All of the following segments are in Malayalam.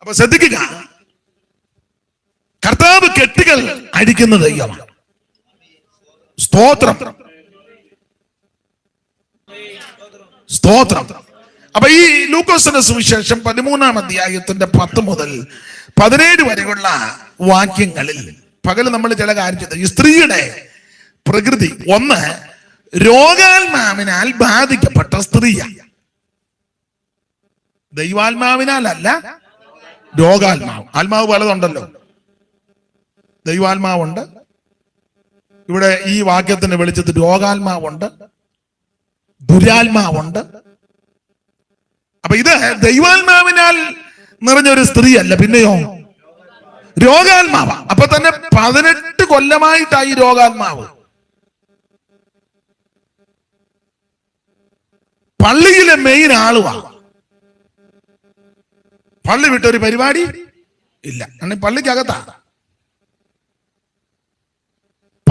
അപ്പൊ ശ്രദ്ധിക്കുക. കർത്താവ് കെട്ടുകൾ അടിക്കുന്ന ദൈവമാണ്. സ്തോത്രം. സ്തോത്രം. അപ്പൊ ഈ ലൂക്കോസിന്റെ സുവിശേഷം പതിമൂന്നാം അധ്യായത്തിന്റെ പത്ത് മുതൽ പതിനേഴ് വരെയുള്ള വാക്യങ്ങളിൽ പകൽ നമ്മൾ ചില കാര്യം ചെയ്തു. ഈ സ്ത്രീയുടെ പ്രകൃതി. ഒന്ന് രോഗാത്മാവിനാൽ ബാധിക്കപ്പെട്ട സ്ത്രീയാണ്. ദൈവാത്മാവിനാലല്ല രോഗാത്മാവ്. ആത്മാവ് പലതുണ്ടല്ലോ. ദൈവാത്മാവുണ്ട്. ഇവിടെ ഈ വാക്യത്തിന്റെ വെളിച്ചത്തിൽ രോഗാത്മാവുണ്ട്. ദുരാത്മാവുണ്ട്. അപ്പൊ ഇത് ദൈവാത്മാവിനാൽ നിറഞ്ഞ ഒരു സ്ത്രീ അല്ല പിന്നെയോ? രോഗാത്മാവ. അപ്പൊ തന്നെ പതിനെട്ട് കൊല്ലമായിട്ടായി രോഗാത്മാവ്. പള്ളിയിലെ മെയിൻ ആളുവാ. പള്ളി വിട്ട ഒരു പരിപാടി ഇല്ല. പള്ളിക്കകത്താ.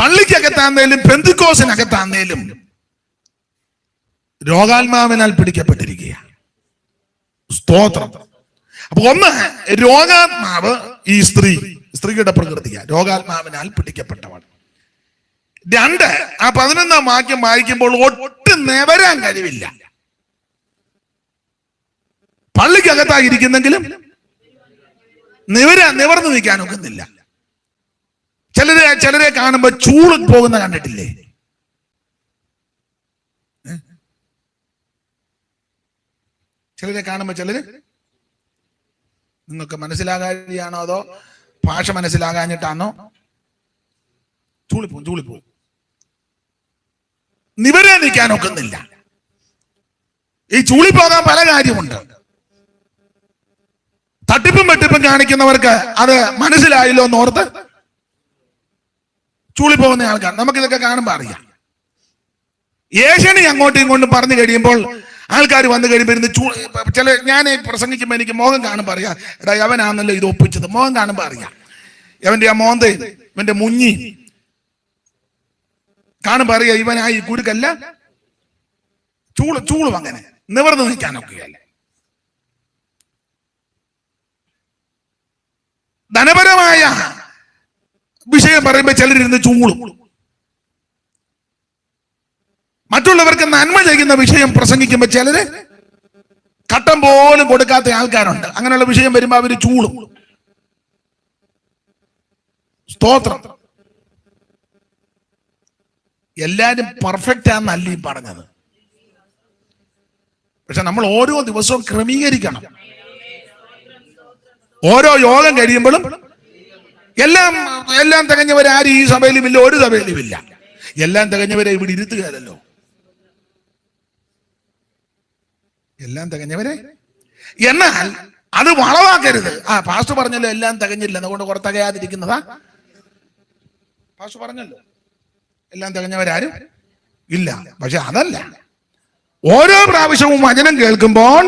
പള്ളിക്കകത്താന്നേലും പെന്തിക്കോസിനകത്താന്നേലും രോഗാത്മാവിനാൽ പിടിക്കപ്പെട്ടിരിക്കുക സ്തോത്രം. അപ്പൊ ഒന്ന് രോഗാത്മാവ് ഈ സ്ത്രീ സ്ത്രീയുടെ പ്രകൃതിയ. രോഗാത്മാവിനാൽ പിടിക്കപ്പെട്ടവൾ. രണ്ട് ആ പതിനൊന്നാം വാക്യം വായിക്കുമ്പോൾ ഒട്ടും നിവരാൻ കഴിവില്ല. പള്ളിക്കകത്തായിരിക്കുന്നെങ്കിലും നിവര നിവർന്നു നിൽക്കാൻ ഒക്കുന്നില്ല. ചിലരെ ചിലരെ കാണുമ്പോ ചൂട് പോകുന്ന കണ്ടിട്ടില്ലേ? ചിലരെ കാണുമ്പോ ചിലര് നിങ്ങൾക്ക് മനസ്സിലാകാതെയാണോ അതോ ഭാഷ മനസ്സിലാകാഞ്ഞിട്ടാണോ? ചൂളിപ്പോവും ചൂളിപ്പോവും നിവരെ നിൽക്കാൻ ഒക്കുന്നില്ല. ഈ ചൂളിപ്പോകാൻ പോകാൻ പല കാര്യമുണ്ട്. തട്ടിപ്പും വെട്ടിപ്പും കാണിക്കുന്നവർക്ക് അത് മനസ്സിലായില്ലോ എന്ന് ഓർത്ത് ചൂളി പോകുന്ന ആൾക്കാർ. നമുക്കിതൊക്കെ കാണുമ്പോൾ അറിയാം. ഏഷ്യണി അങ്ങോട്ടും ഇങ്ങോട്ടും പറഞ്ഞു കഴിയുമ്പോൾ ആൾക്കാർ വന്നു കഴിയുമ്പോൾ ഇരുന്ന് ചൂ ചില ഞാൻ പ്രസംഗിക്കുമ്പോൾ എനിക്ക് മോഹം കാണുമ്പോൾ അറിയാം. എടാ അവനാണെന്നല്ലോ ഇത് ഒപ്പിച്ചത്. മോഹം കാണുമ്പോൾ അറിയാം. അവന്റെ ആ മോന്ത ഇവന്റെ മുഞ്ഞി. കാണുമ്പോൾ അറിയാം ഇവനായി കുരുക്കല്ല. ചൂൾ ചൂളും അങ്ങനെ. നിവർന്നു നിൽക്കാനൊക്കെയല്ല ധനപരമായ വിഷയം പറയുമ്പോൾ ചിലരിരുന്ന് ചൂളും. മറ്റുള്ളവർക്ക് നന്മ ചെയ്യുന്ന വിഷയം പ്രസംഗിക്കുമ്പോൾ ചിലര് ഘട്ടം പോലും കൊടുക്കാത്ത ആൾക്കാരുണ്ട്. അങ്ങനെയുള്ള വിഷയം വരുമ്പോൾ അവർ ചൂളും. സ്തോത്രം. എല്ലാരും പെർഫെക്റ്റ് ആണെന്നല്ല ഈ പറഞ്ഞത്. പക്ഷെ നമ്മൾ ഓരോ ദിവസവും ക്രമീകരിക്കണം. ഓരോ യോഗം കഴിയുമ്പോഴും എല്ലാം എല്ലാം തികഞ്ഞവരാരും ഈ സഭയിലും ഇല്ല ഒരു സഭയിലും ഇല്ല എല്ലാം തികഞ്ഞവരെ ഇവിടെ ഇരുത്തുകയല്ലോ എല്ലാം തികഞ്ഞവരെ? എന്നാൽ അത് വളവാക്കരുത്. ആ പാസ്റ്റർ പറഞ്ഞല്ലോ എല്ലാം തികഞ്ഞില്ല. അതുകൊണ്ട് പുറത്തകയാതിരിക്കുന്നതാ പാസ്റ്റ് പാസ്റ്റർ പറഞ്ഞല്ലോ എല്ലാം തികഞ്ഞവരാരും ഇല്ല. പക്ഷെ അതല്ല. ഓരോ പ്രാവശ്യവും വചനം കേൾക്കുമ്പോൾ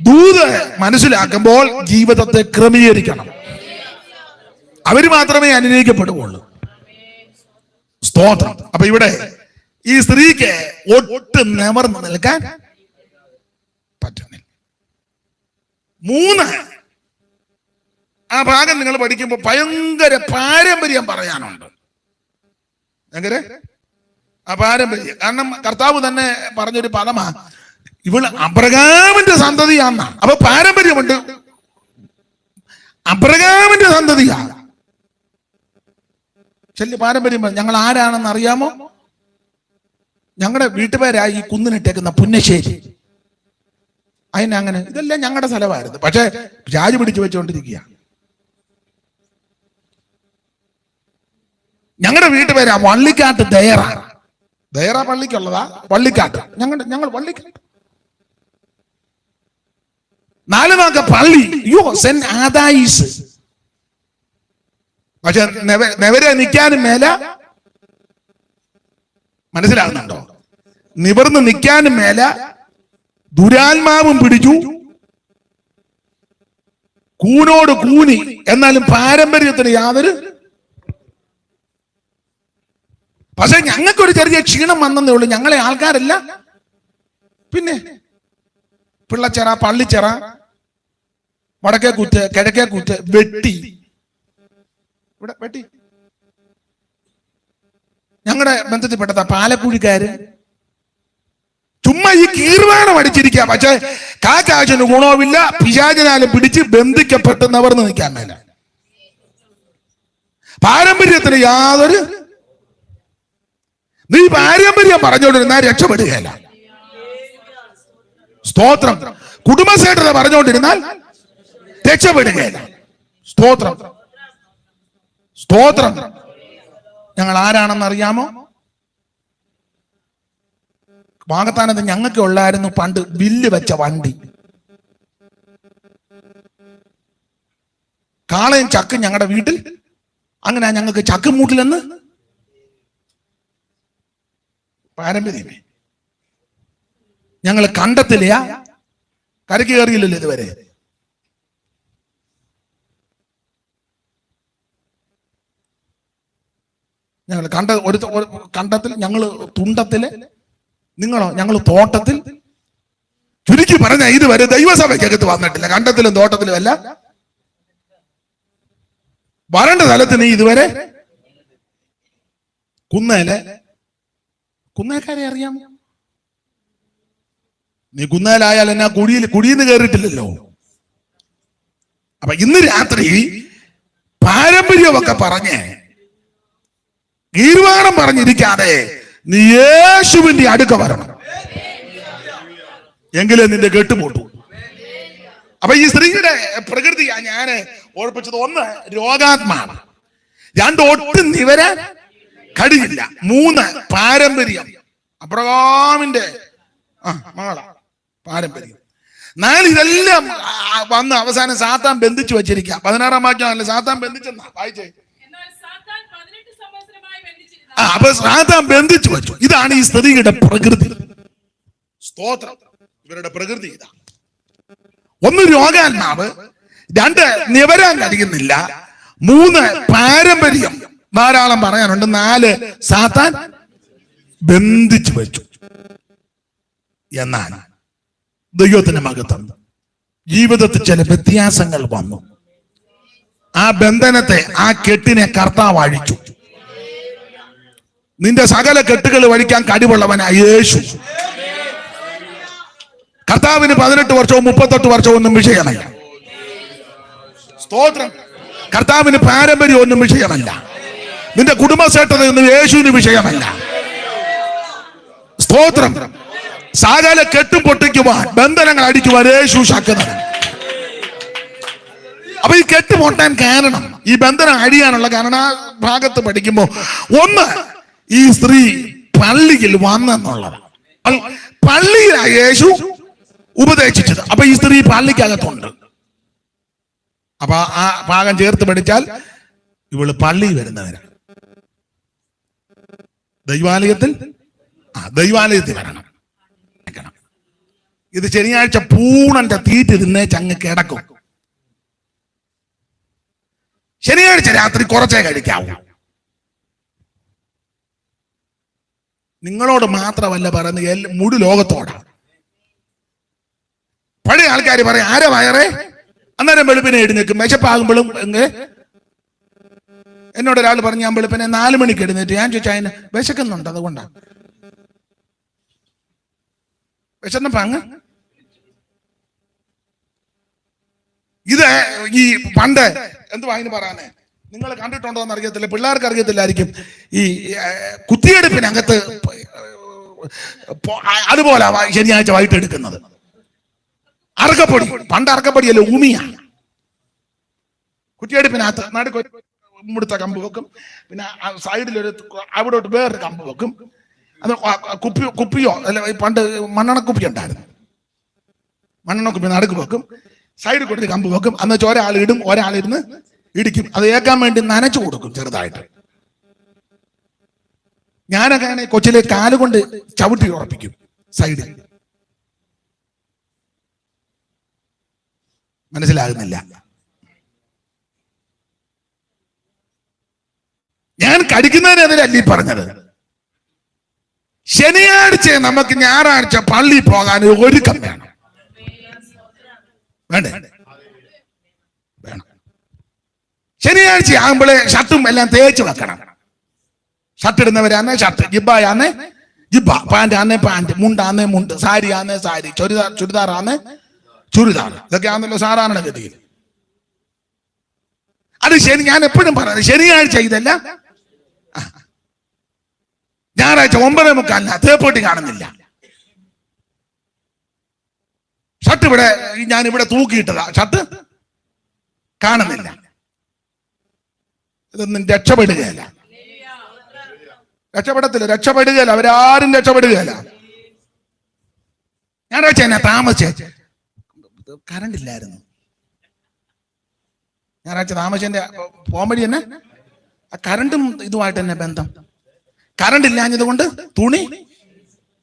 ദൂത് മനസ്സിലാക്കുമ്പോൾ ജീവിതത്തെ ക്രമീകരിക്കണം. അവർ മാത്രമേ അനുഗ്രഹിക്കപ്പെടുകയുള്ളൂ സ്തോത്രം. അപ്പൊ ഇവിടെ ഈ സ്ത്രീക്ക് ഒട്ടും നിവർന്ന് നിൽക്കാൻ പറ്റുന്നില്ല. മൂന്ന് ആ ഭാഗം നിങ്ങൾ പഠിക്കുമ്പോൾ ഭയങ്കര പാരമ്പര്യം പറയാനുണ്ട്. ഭയങ്കര ആ പാരമ്പര്യം. കാരണം കർത്താവ് തന്നെ പറഞ്ഞൊരു പദമാ ഇവൾ അബ്രഹാമിന്റെ സന്തതിയാന്നാണ് അപ്പൊ പാരമ്പര്യമുണ്ട്. അബ്രഹാമിന്റെ സന്തതിയാണ് ചെല്ലി പാരമ്പര്യം ഞങ്ങൾ ആരാണെന്ന് അറിയാമോ? ഞങ്ങളുടെ വീട്ടുപേരായി ഈ കുന്നിനിട്ടേക്കുന്ന പുന്നശ്ശേരി. അതിനെ അങ്ങനെ ഇതെല്ലാം ഞങ്ങളുടെ സ്ഥലമായിരുന്നു. പക്ഷെ രാജ് പിടിച്ചു വെച്ചുകൊണ്ടിരിക്കുകയാണ് ഞങ്ങളുടെ വീട്ടുപേരാ വള്ളിക്കാട്ട് ദയറ. ദയറ പള്ളിക്കുള്ളതാ? വള്ളിക്കാട്ട്. ഞങ്ങളുടെ ഞങ്ങൾ വള്ളിക്കാട്ട്. നാല് നാക്ക പള്ളി അയ്യോ സെൻ ആദായിസ് പക്ഷെ നെവ- നെവരെ നിൽക്കാനും മേല മനസ്സിലാകുന്നുണ്ടോ? നിവർന്ന് നിൽക്കാനും മേല ദുരാത്മാവും പിടിച്ചു. കൂനോട് കൂനി. എന്നാലും പാരമ്പര്യത്തിന് യാതൊരു പക്ഷെ ഞങ്ങൾക്കൊരു ചെറിയ ക്ഷീണം വന്നതേ ഉള്ളൂ. ഞങ്ങളെ ആൾക്കാരല്ല. പിന്നെ പിള്ളച്ചെറ പള്ളിച്ചെറ വടക്കേ കൂത്ത് കിഴക്കേ കൂത്ത് വെട്ടി. ഇവിടെ വെട്ടി. ഞങ്ങളുടെ ബന്ധത്തിൽപ്പെട്ട പാലക്കുഴിക്കാര് ചുമ്മാ ഈ കീർവാണം അടിച്ചിരിക്കുക പക്ഷെ കാക്കാശന് ഗുണവുമില്ല പിശാചനാലും പിടിച്ച് ബന്ധിക്കപ്പെട്ടെന്നവർ നിൽക്കാൻ മേല. പാരമ്പര്യത്തിന് യാതൊരു നീ പാരമ്പര്യം പറഞ്ഞുകൊണ്ടിരുന്നാൽ രക്ഷപ്പെടുകയല്ല സ്തോത്രം. കുടുംബശ്രേഷ്ഠത പറഞ്ഞുകൊണ്ടിരുന്നാൽ രക്ഷപ്പെടുകയില്ല. സ്തോത്രം. സ്തോത്രം. ഞങ്ങൾ ആരാണെന്ന് അറിയാമോ? വാഗത്താനത്ത് ഞങ്ങൾക്ക് ഉള്ളായിരുന്നു പണ്ട് വില്ല് വെച്ച വണ്ടി. കാളയും ചക്കും ഞങ്ങളുടെ വീട്ടിൽ. അങ്ങനെ ഞങ്ങൾക്ക് ചക്ക് മൂട്ടിലെന്ന്? പാരമ്പര്യമേ. ഞങ്ങൾ കണ്ടെത്തില്ല. കരക്ക് കയറിയില്ലല്ലോ ഇതുവരെ. ഞങ്ങൾ കണ്ട ഒരു കണ്ടത്തിൽ ഞങ്ങൾ തുണ്ടത്തിൽ നിങ്ങളോ ഞങ്ങൾ തോട്ടത്തിൽ ചുരുക്കി പറഞ്ഞ ഇതുവരെ ദൈവസഭയ്ക്കകത്ത് വന്നിട്ടില്ല. കണ്ടത്തിലും തോട്ടത്തിലും അല്ല. വരണ്ട സ്ഥലത്ത് നീ ഇതുവരെ കുന്നേലെ കുന്നേക്കാരെ അറിയാം നീ കുന്നാലായാൽ എന്നാ കുഴിയിൽ കുഴിയിൽ നിന്ന് കയറിയിട്ടില്ലല്ലോ അപ്പൊ ഇന്ന് രാത്രി പാരമ്പര്യമൊക്കെ പറഞ്ഞ് തീരുമാനം പറഞ്ഞിരിക്കാതെ നീ യേശുവിന്റെ അടുക്ക വരണം. എങ്കിലേ നിന്റെ കെട്ടുപൊട്ടു അപ്പൊ ഈ സ്ത്രീയുടെ പ്രകൃതി ഞാൻ ഓർപ്പിച്ചത് ഒന്ന് രോഗാത്മാണ്. രണ്ട് ഒട്ടും നിവര കഴിയില്ല. മൂന്ന് പാരമ്പര്യം. അബ്രഹാമിന്റെ ആ മകളാ. പാരമ്പര്യം. നാല് ഇതെല്ലാം വന്ന് അവസാനം സാത്താൻ ബന്ധിച്ചു വെച്ചിരിക്കുക പതിനാറാം വാക്യം അല്ല സാത്താൻ ബന്ധിച്ചെന്നാ വായിച്ചേ. ആ അപ്പൊ സാത്താൻ ബന്ധിച്ചു വെച്ചു. ഇതാണ് ഈ സ്ത്രീയുടെ പ്രകൃതി. സ്തോത്രം. ഇവരുടെ പ്രകൃതി ഇതാ. ഒന്ന് രോഗാത്മാവ് രണ്ട് നിവരാൻ കഴിയുന്നില്ല മൂന്ന് പാരമ്പര്യം. ധാരാളം പറയാനുണ്ട്. നാല് സാത്താൻ ബന്ധിച്ചു വെച്ചു. എന്നാണ്. ദൈവത്തിന്റെ മകത്വം ജീവിതത്തിൽ ചില വ്യത്യാസങ്ങൾ വന്നു. ആ ബന്ധനത്തെ ആ കെട്ടിനെ കർത്താവ് അഴിച്ചു. നിന്റെ സകല കെട്ടുകൾ വഴിക്കാൻ കഴിവുള്ളവനാ യേശു. കർത്താവിന് പതിനെട്ട് വർഷവും മുപ്പത്തെട്ട് വർഷവും ഒന്നും വിഷയമല്ല. സ്തോത്രം. കർത്താവിന് പാരമ്പര്യം ഒന്നും വിഷയമല്ല. നിന്റെ കുടുംബശ്രേഷ്ഠതയൊന്നും യേശുവിന് വിഷയമല്ല. സ്തോത്രം. സകല കെട്ടും പൊട്ടിക്കുവാൻ ബന്ധനങ്ങൾ അടിക്കുവാൻ യേശു ശക്തനാണ്. അപ്പൊ ഈ കെട്ട് പൊട്ടാൻ കാരണം ഈ ബന്ധനം അടിയാനുള്ള കാരണം ആ ഭാഗത്ത് പഠിക്കുമ്പോ ഒന്ന് ഈ സ്ത്രീ പള്ളിയിൽ വന്നെന്നുള്ളത് പള്ളിയിലാണ് പള്ളിയിലാ യേശു ഉപദേശിച്ചത്. അപ്പൊ ഈ സ്ത്രീ പള്ളിക്കകത്തുണ്ട്. അപ്പൊ ആ ഭാഗം ചേർത്ത് പഠിച്ചാൽ ഇവൾ പള്ളിയിൽ വരുന്നവരാണ് ദൈവാലയത്തിൽ? ആ ദൈവാലയത്തിൽ വരണം. ഇത് ശനിയാഴ്ച പൂണന്റെ തീറ്റ് തിന്നേ ചങ്ങ് കിടക്കും. ശനിയാഴ്ച രാത്രി കുറച്ചേ കഴിക്കാവൂ. നിങ്ങളോട് മാത്രമല്ല പറയുന്നത് മുഴു ലോകത്തോടാണ് പഴയ ആൾക്കാർ പറയും ആരെ വയറേ? അന്നേരം വെളുപ്പിനെ എഴുന്നേക്കും വിശപ്പാകുമ്പോഴും എന്നോട് ഒരാൾ പറഞ്ഞു ഞാൻ വെളുപ്പിനെ നാലു മണിക്ക് എഴുന്നേറ്റ്. ഞാൻ ചോദിച്ചാൽ അതിന് വിശക്കുന്നുണ്ട് അതുകൊണ്ടാണ് വിശന്നപ്പോ അങ്ങ് ഇത് ഈ പണ്ട് എന്തുവാ അതിന് പറയാനേ? നിങ്ങൾ കണ്ടിട്ടുണ്ടോ എന്ന് അറിയത്തില്ല പിള്ളേർക്ക് അറിയത്തില്ലായിരിക്കും. ഈ കുത്തിയെടുപ്പിനകത്ത് അതുപോലെ ശനിയാഴ്ച വൈകിട്ട് എടുക്കുന്നത്. അറക്കപ്പൊടി പണ്ട് അറക്കപ്പൊടിയല്ല ഉമിയ കുറ്റിയെടുപ്പിനകത്ത് നടുക്ക് മുടുത്ത കമ്പ് വെക്കും. പിന്നെ സൈഡിലൊരു അവിടോട്ട് വേറൊരു കമ്പ് വെക്കും. അത് കുപ്പി കുപ്പിയോ അല്ല പണ്ട് മണ്ണെണ്ണ കുപ്പി ഉണ്ടായിരുന്നു. മണ്ണെണ്ണ കുപ്പി നടുക്ക് വെക്കും. സൈഡിൽ കൊടുത്ത് കമ്പ് വെക്കും. അന്ന് ഒരാൾ ഇടും ഒരാളിരുന്ന് ഇടിക്കും. അത് ഏക്കാൻ വേണ്ടി നനച്ചു കൊടുക്കും ചെറുതായിട്ട്. ഞാനൊക്കെ അങ്ങനെ കൊച്ചിലെ കാലുകൊണ്ട് ചവിട്ടി ഉറപ്പിക്കും സൈഡിൽ. മനസ്സിലാകുന്നില്ല. ഞാൻ കടിക്കുന്നതിനെതിരല്ല ഈ പറഞ്ഞത്? ശനിയാഴ്ച നമുക്ക് ഞായറാഴ്ച പള്ളി പോകാൻ ഒരുക്കം വേണം. വേണ്ടേ? ശനിയാഴ്ച ആകുമ്പോഴേ ഷർട്ടും എല്ലാം തേച്ച് വെക്കണം. ഷർട്ട് ഇടുന്നവരാണ് ഷർട്ട്. ജിബായാന്ന് ജിബ പാന്റ് ആന്നേ പാന്റ് മുണ്ടാന്നേ മുണ്ട്. സാരി ആന്നേ സാരി. ചുരിദാർ ചുരിദാർ ആന്നേ ചുരിദാർ. ഇതൊക്കെ ആണല്ലോ സാധാരണ ഗതിയിൽ. അത് ശനി ഞാൻ എപ്പോഴും പറയുന്നത് ശനിയാഴ്ച ഇതല്ല. ഞായറാഴ്ച ഒമ്പതേ മുക്കാലിന്. തേപ്പോട്ടി കാണുന്നില്ല. ഷർട്ട് ഇവിടെ ഞാൻ ഇവിടെ തൂക്കിയിട്ടതാ. ഷർട്ട് കാണുന്നില്ല. ഇതൊന്നും രക്ഷപ്പെടുകയല്ല. രക്ഷപ്പെടത്തില്ല. രക്ഷപ്പെടുകയല്ല. അവരാരും രക്ഷപ്പെടുകയല്ല. ഞാൻ എന്നെ താമസിച്ചേ. കറണ്ട് ഇല്ലായിരുന്നു. ഞായറാഴ്ച താമസിച്ചെന്റെ പോംവഴി തന്നെ ആ കറണ്ടും ഇതുമായിട്ട് തന്നെ ബന്ധം. കറണ്ട് ഇല്ലാഞ്ഞത് കൊണ്ട് തുണി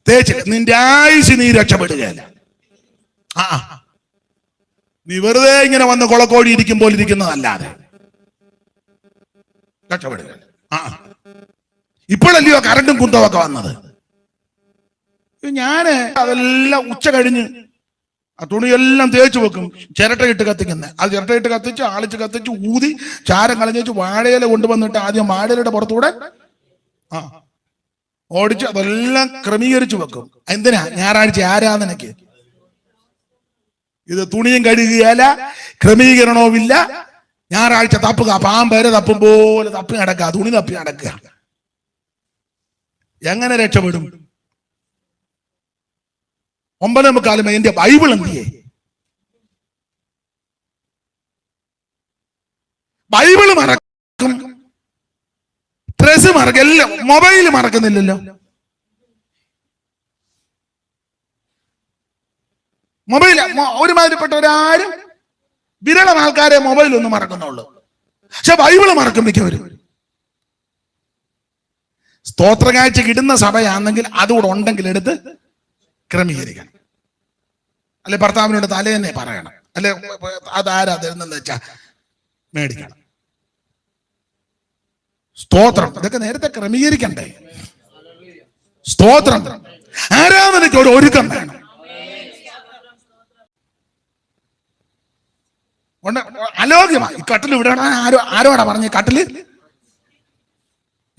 തേച്ച് നിന്റെ ആയുസ് നീ രക്ഷപ്പെടുകയല്ല. ആ. നീ വെറുതെ ഇങ്ങനെ വന്ന് കൊളക്കോടി പോലെ ഇരിക്കുന്നതല്ലാതെ. രക്ഷപ്പെടുക ആ. ഇപ്പോഴല്ലയോ കറണ്ടും ഒക്കെ വന്നത്? ഞാൻ അതെല്ലാം ഉച്ച കഴിഞ്ഞ് ആ തുണിയെല്ലാം തേച്ച് വെക്കും. ചിരട്ടയിട്ട് കത്തിക്കുന്നത് അത് ചിരട്ടയിട്ട് കത്തിച്ച് ആളിച്ച് കത്തിച്ച് ഊതി ചാരം കളഞ്ഞു വാഴയില കൊണ്ടുവന്നിട്ട് ആദ്യം വാഴയിലയുടെ പുറത്തൂടെ ആ ഓടിച്ച് അതെല്ലാം ക്രമീകരിച്ചു വെക്കും. എന്തിനാ? ഞായറാഴ്ച ആരാധനയ്ക്ക്? ഇത് തുണിയും കഴുകുകയല്ല ക്രമീകരണവുമില്ല. ഞായറാഴ്ച തപ്പുക പാമ്പേരെ തപ്പും പോലെ തപ്പി നടക്കുക തുണി തപ്പി നടക്കുക. എങ്ങനെ രക്ഷപ്പെടും? ഒമ്പതേ മുക്കാലും എന്റെ ബൈബിൾ എന്തിയേ ബൈബിൾ മറക്കും. ഡ്രസ് മറക്കും. എല്ലാം മൊബൈൽ മറക്കുന്നില്ലല്ലോ. മൊബൈൽ ഒരുമാതിരിപ്പെട്ടവരാരും വിരളം ആൾക്കാരെ മൊബൈൽ ഒന്നും മറക്കുന്നുള്ളൂ. പക്ഷെ ബൈബിൾ മറക്കും മിക്കവരും. സ്തോത്രകാഴ്ച കിടുന്ന സഭയാണെങ്കിൽ അതുകൂടെ ഉണ്ടെങ്കിൽ എടുത്ത് ക്രമീകരിക്കണം. അല്ലെ ഭർത്താവിനോട് തലേന്നെ പറയണം. അല്ലെ അതാരാ തരുന്നെന്ന് വെച്ചാ മേടിക്കണം. സ്തോത്രം. ഇതൊക്കെ നേരത്തെ ക്രമീകരിക്കണ്ടേ? സ്തോത്രം. ആരാധനയ്ക്ക് ഒരു ഒരുക്കം വേണം. അലോക്യമായി ഈ കട്ടിൽ ഇവിടെ ആരോ ആരോടാ പറഞ്ഞ കട്ടിൽ?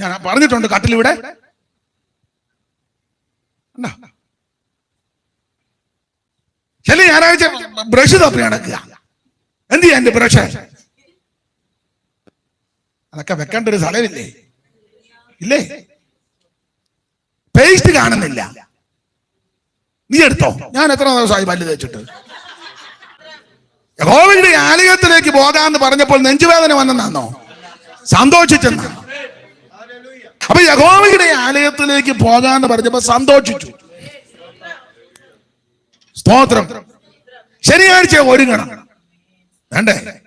ഞാൻ പറഞ്ഞിട്ടുണ്ട് കട്ടിൽ ഇവിടെ? ചില ഞായറാഴ്ച ബ്രഷ് തപ്പി നടക്കുക. എന്ത് ചെയ്യാ എന്റെ ബ്രഷ്? അതൊക്കെ വെക്കേണ്ട ഒരു സ്ഥലമില്ലേ? ഇല്ലേ? പേസ്റ്റ് കാണുന്നില്ല. നീ എടുത്തോ? ഞാൻ എത്ര ദിവസമായി പല്ല് തേച്ചിട്ട്? യഹോവയുടെ ആലയത്തിലേക്ക് പോകാന്ന് പറഞ്ഞപ്പോൾ നെഞ്ചുവേദന വന്നെന്നാണോ സന്തോഷിച്ചെന്ന്? അപ്പൊ യഹോവയുടെ ആലയത്തിലേക്ക് പോകാന്ന് പറഞ്ഞപ്പോ സന്തോഷിച്ചു. സ്തോത്രം. ശനിയാഴ്ച ഒരുങ്ങണം. വേണ്ടേ?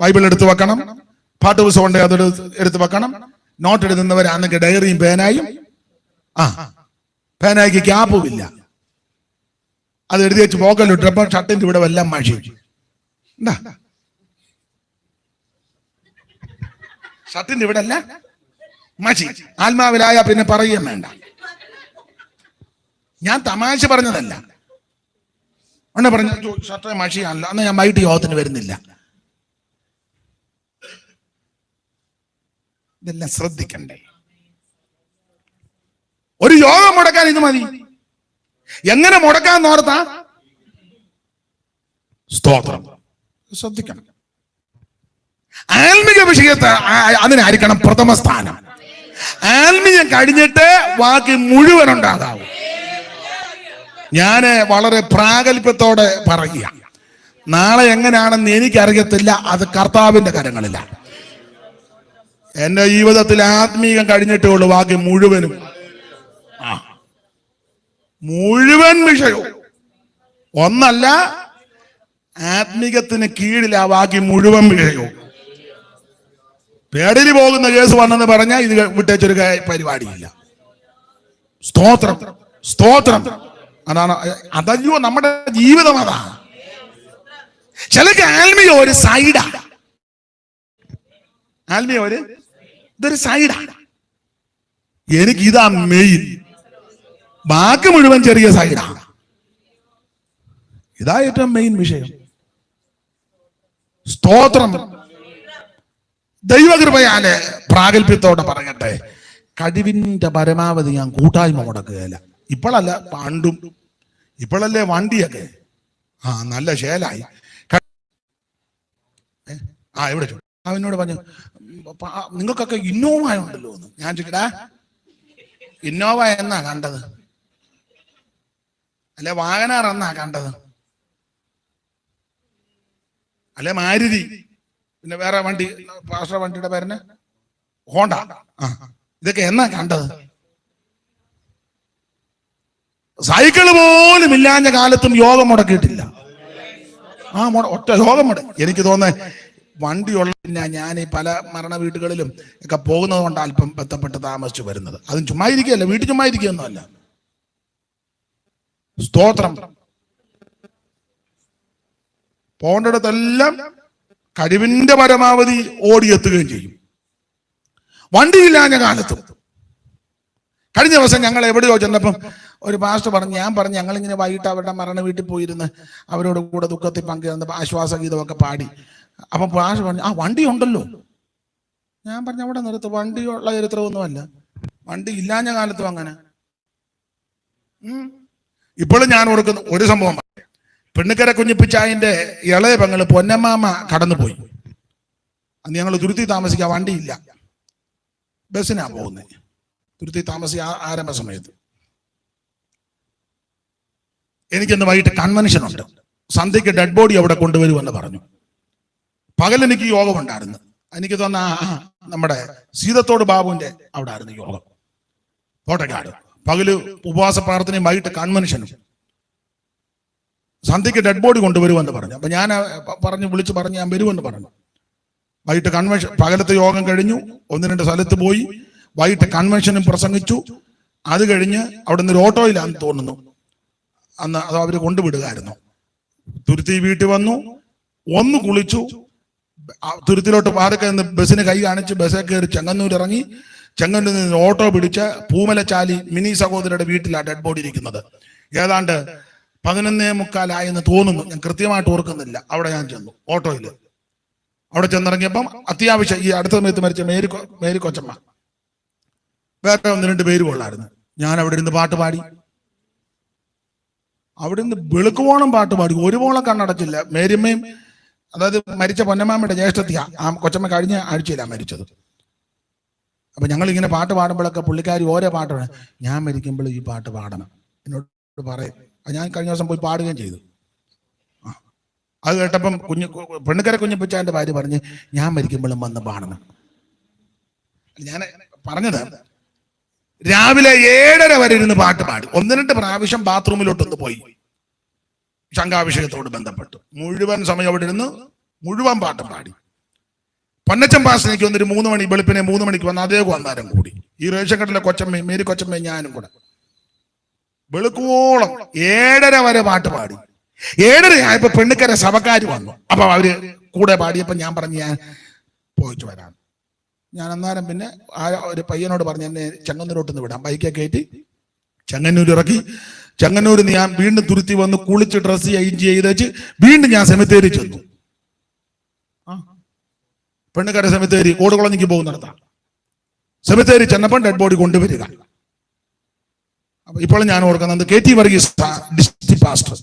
ബൈബിൾ എടുത്തു വെക്കണം. പാട്ട് പുസ്തകം ഉണ്ട് അത് എടുത്തു വെക്കണം. നോട്ട് എഴുതുന്നവരാണെങ്കിൽ ഡയറിയും പേനായും. ആ പേനായിക്ക് ക്യാപ്പും ഇല്ല. അത് എഴുതി വെച്ച് പോക്കലിട്ടപ്പോൾ ഷട്ടിന്റെ ഇവിടെ വല്ലം മഴി എന്താ ഷർട്ടിന്റെ ഇവിടെ അല്ല മഷി. ആത്മാവിലായ പിന്നെ പറയുകയും വേണ്ട. ഞാൻ തമാശ പറഞ്ഞതല്ല. ഉണ്ണ പറഞ്ഞ ഷർട്ട് മഷിയാണല്ലോ. അന്ന് ഞാൻ വൈകിട്ട് യോഗത്തിന് വരുന്നില്ല. ഇതെല്ലാം ശ്രദ്ധിക്കണ്ടേ. ഒരു യോഗം മുടക്കാൻ ഇത് മതി. എങ്ങനെ മുടക്കാൻ നോർത്താ? സ്തോത്രം. ശ്രദ്ധിക്കണം. ആത്മിക വിഷയത്തെ അതിനായിരിക്കണം പ്രഥമ സ്ഥാനം. ആത്മീയം കഴിഞ്ഞിട്ട് ബാക്കി മുഴുവൻ ഉണ്ടാകാവും. ഞാൻ വളരെ പ്രാഗൽഭ്യത്തോടെ പറയുക. നാളെ എങ്ങനെയാണെന്ന് എനിക്കറിയത്തില്ല അത് കർത്താവിന്റെ കരങ്ങളിലാണ്. എന്റെ ജീവിതത്തിൽ ആത്മീകം കഴിഞ്ഞിട്ടേ ഉള്ളൂ ബാക്കി മുഴുവനും. മുഴുവൻ വിഷയവും. ഒന്നല്ല ആത്മീകത്തിന് കീഴിലാ ബാക്കി മുഴുവൻ വിഷയവും. പേടിന് പോകുന്ന കേസ് വന്നെന്ന് പറഞ്ഞാൽ ഇത് വിട്ടേച്ചൊരു പരിപാടിയില്ല. സ്തോത്രം സ്തോത്രം. അതാണ് അതല്ലോ നമ്മുടെ ജീവിതം അതാണ് ചിലക്ക് ആത്മീയ ഒരു സൈഡാ ആത്മീയ ഒരു ഇതൊരു സൈഡാണ് എനിക്ക് ഇതാ മെയിൻ ബാക്കി മുഴുവൻ ചെറിയ സൈഡാണ് ഇതാ ഏറ്റവും മെയിൻ വിഷയം. സ്തോത്രം. ദൈവകൃപയാൽ പ്രാഗൽഭ്യത്തോടെ പറയട്ടെ. കഴിവിന്റെ പരമാവധി ഞാൻ കൂട്ടായ്മ മുടക്കുകയില്ല. ഇപ്പോഴല്ല പാണ്ടും. ഇപ്പോഴല്ലേ വണ്ടിയൊക്കെ. ആ നല്ല ശേലായി. ആ എവിടെ അവനോട് പറഞ്ഞു "പ- നിങ്ങൾക്കൊക്കെ ഇന്നോവ ഉണ്ടല്ലോ എന്ന് ഞാൻ ചോദിക്കടാ ഇന്നോവ എന്നാ കണ്ടത്? അല്ലെ വാഗനാർ എന്നാ കണ്ടത്? അല്ലെ മാരുതി? പിന്നെ വേറെ വണ്ടി പാസ്റ്റർ വണ്ടിയുടെ പേരന് ഹോണ്ട. ഇതൊക്കെ എന്നാ കണ്ടത്? സൈക്കിൾ പോലും ഇല്ലാഞ്ഞ കാലത്തും യോഗം മുടക്കിയിട്ടില്ല. ആ മുട ഒറ്റ യോഗം മുട. എനിക്ക് തോന്നുന്നത് വണ്ടിയുള്ള പിന്നെ ഞാൻ ഈ പല മരണ വീടുകളിലും ഒക്കെ പോകുന്നത് കൊണ്ട് അല്പം ബന്ധപ്പെട്ട് താമസിച്ചു വരുന്നത്. അതും ചുമ്മാ ഇരിക്കുകയല്ല വീട്ടിൽ ചുമ്മാ സ്തോത്രം. പോകേണ്ടിടത്തെല്ലാം കഴിവിന്റെ പരമാവധി ഓടിയെത്തുകയും ചെയ്യും. വണ്ടിയില്ലാഞ്ഞ കാലത്തും. കഴിഞ്ഞ ദിവസം ഞങ്ങൾ എവിടെയോ ചെന്നപ്പം ഒരു പാസ്റ്റർ പറഞ്ഞു ഞാൻ പറഞ്ഞു ഞങ്ങളിങ്ങനെ വൈകിട്ട് അവരുടെ മരണ വീട്ടിൽ പോയിരുന്ന് അവരോട് കൂടെ ദുഃഖത്തിൽ പങ്കുചേർന്ന് ആശ്വാസ ഗീതമൊക്കെ പാടി. അപ്പം പാസ്റ്റർ പറഞ്ഞു ആ വണ്ടി ഉണ്ടല്ലോ ഞാൻ പറഞ്ഞു അവിടെ നിർത്ത് വണ്ടിയുള്ള ചരിത്രമൊന്നുമല്ല. വണ്ടി ഇല്ലാഞ്ഞ കാലത്തും അങ്ങനെ. ഇപ്പോഴും ഞാൻ ഓർക്കുന്ന ഒരു സംഭവം. പെണ്ണുക്കര കുഞ്ഞിപ്പിച്ചായന്റെ ഇളയ പെങ്ങൾ പൊന്നമ്മാമ കടന്നുപോയി. അന്ന് ഞങ്ങൾ തുരുത്തി താമസിക്കാൻ വണ്ടിയില്ല. ബസ്സിനാ പോകുന്നത് തുരുത്തി താമസിക്ക ആരംഭ സമയത്ത്. എനിക്കിന്ന് വൈകിട്ട് കൺവെൻഷൻ ഉണ്ട്. സന്ധ്യയ്ക്ക് ഡെഡ് ബോഡി അവിടെ കൊണ്ടുവരുമെന്ന് പറഞ്ഞു. പകൽ എനിക്ക് യോഗം ഉണ്ടായിരുന്നു. എനിക്ക് ആ, നമ്മുടെ സീതത്തോട് ബാബുവിന്റെ അവിടെ ആയിരുന്നു യോഗം. കോട്ടക്കാട് പകൽ ഉപവാസ പ്രാർത്ഥനയും വൈകിട്ട് കൺവെൻഷനും. സന്ധ്യയ്ക്ക് ഡെഡ് ബോഡി കൊണ്ടുവരുമെന്ന് പറഞ്ഞു. അപ്പൊ ഞാൻ പറഞ്ഞു വിളിച്ച് പറഞ്ഞു ഞാൻ വരുമെന്ന് പറഞ്ഞു. വൈകിട്ട് കൺവെൻഷൻ പകലത്തെ യോഗം കഴിഞ്ഞു. ഒന്ന് രണ്ട് സ്ഥലത്ത് പോയി. വൈകിട്ട് കൺവെൻഷനും പ്രസംഗിച്ചു. അത് കഴിഞ്ഞ് അവിടെ നിന്ന് ഒരു ഓട്ടോയിലാന്ന് തോന്നുന്നു. അന്ന് അത് അവർ കൊണ്ടുവിടുകയായിരുന്നു. തുരുത്തി വീട്ടിൽ വന്നു. ഒന്ന് കുളിച്ചു. തുരുത്തിലോട്ട് പാതൊക്കെ നിന്ന് ബസ്സിന് കൈ കാണിച്ച് ബസ്സിൽ കയറി ചെങ്ങന്നൂർ ഇറങ്ങി ചെങ്ങന്നൂരിൽ നിന്ന് ഓട്ടോ പിടിച്ച് പൂമലച്ചാലി മിനി സഹോദരിയുടെ വീട്ടിലാണ് ഡെഡ് ബോഡി ഇരിക്കുന്നത്. ഏതാണ്ട് പതിനൊന്നേ മുക്കാലായെന്ന് തോന്നുന്നു. ഞാൻ കൃത്യമായിട്ട് ഓർക്കുന്നില്ല. അവിടെ ഞാൻ ചെന്നു ഓട്ടോയിൽ. അവിടെ ചെന്നിറങ്ങിയപ്പം അത്യാവശ്യം ഈ അടുത്ത സമയത്ത് മരിച്ച മേരി മേരി കൊച്ചമ്മ. വേറെ ഒന്ന് രണ്ട് പേര് കൊള്ളായിരുന്നു. ഞാൻ അവിടെ ഇരുന്ന് പാട്ട് പാടി. അവിടെ നിന്ന് വെളുക്കുവോളം പാട്ട് പാടി. ഒരു പോളം കണ്ണടച്ചില്ല. മേരിയമ്മയും അതായത് മരിച്ച പൊന്നമ്മാമ്മയുടെ ജ്യേഷ്ഠത്തിയാ. ആ കൊച്ചമ്മ കഴിഞ്ഞ ആഴ്ചയിലാണ് മരിച്ചത്. അപ്പൊ ഞങ്ങൾ ഇങ്ങനെ പാട്ട് പാടുമ്പോഴൊക്കെ പുള്ളിക്കാരി ഓരോ പാട്ടാണ് പാടും ഞാൻ മരിക്കുമ്പോൾ ഈ പാട്ട് പാടണം. എന്നോട് പറയും. ഞാൻ കഴിഞ്ഞ ദിവസം പോയി പാടുകയും ചെയ്തു. അത് കേട്ടപ്പം കുഞ്ഞു പെണ്ണുക്കര കുഞ്ഞിപ്പിച്ചാന്റെ ഭാര്യ പറഞ്ഞ് ഞാൻ മരിക്കുമ്പോഴും വന്ന് പാടണം. ഞാൻ പറഞ്ഞത് രാവിലെ ഏഴര വരെ ഇരുന്ന് പാട്ട് പാടി. ഒന്ന് രണ്ട് പ്രാവശ്യം ബാത്റൂമിലോട്ടൊന്ന് പോയി. ശങ്കാഭിഷേകത്തോട് ബന്ധപ്പെട്ടു. മുഴുവൻ സമയം അവിടെ ഇരുന്ന് മുഴുവൻ പാട്ടും പാടി. പൊന്നച്ചൻ പാസിലേക്ക് വന്നൊരു മൂന്ന് മണി വെളുപ്പിനെ മൂന്ന് മണിക്ക് വന്ന് അതേ വന്നാരം കൂടി. ഈ റേഷൻ കടയിലെ കൊച്ചമ്മയും മേരി കൊച്ചമ്മയും ഞാനും കൂടെ. വെളുക്കുവോളം ഏഴര വരെ പാട്ട് പാടി. ഏഴര ആയപ്പോ പെണ്ണുക്കര സഭക്കാർ വന്നു. അപ്പൊ അവർ കൂടെ പാടിയപ്പോ ഞാൻ പറഞ്ഞു ഞാൻ പോയിട്ട് വരാം. ഞാൻ അന്നേരം പിന്നെ ആ ഒരു പയ്യനോട് പറഞ്ഞു എന്നെ ചെങ്ങന്നൂരോട്ട് നിന്ന് വിടാം. ബൈക്കെ കയറ്റി ചെങ്ങന്നൂർ ഇറക്കി ചെങ്ങന്നൂരിൽ ഞാൻ വീണ്ടും തുരുത്തി വന്ന് കുളിച്ച് ഡ്രസ്സ് ചേഞ്ച് ചെയ്ത് വെച്ച് വീണ്ടും ഞാൻ സെമിത്തേരി ചെന്നു. പെണ്ണുകാരെ സെമിത്തേരി കോടുകുളഞ്ഞിക്ക് പോകുന്നിടത്താണ് സെമിത്തേരി ചെന്നപ്പം ഡെഡ് ബോഡി കൊണ്ടുവരിക. അപ്പൊ ഇപ്പോഴും ഞാൻ ഓർക്കുന്നത് K T Varghese district pastor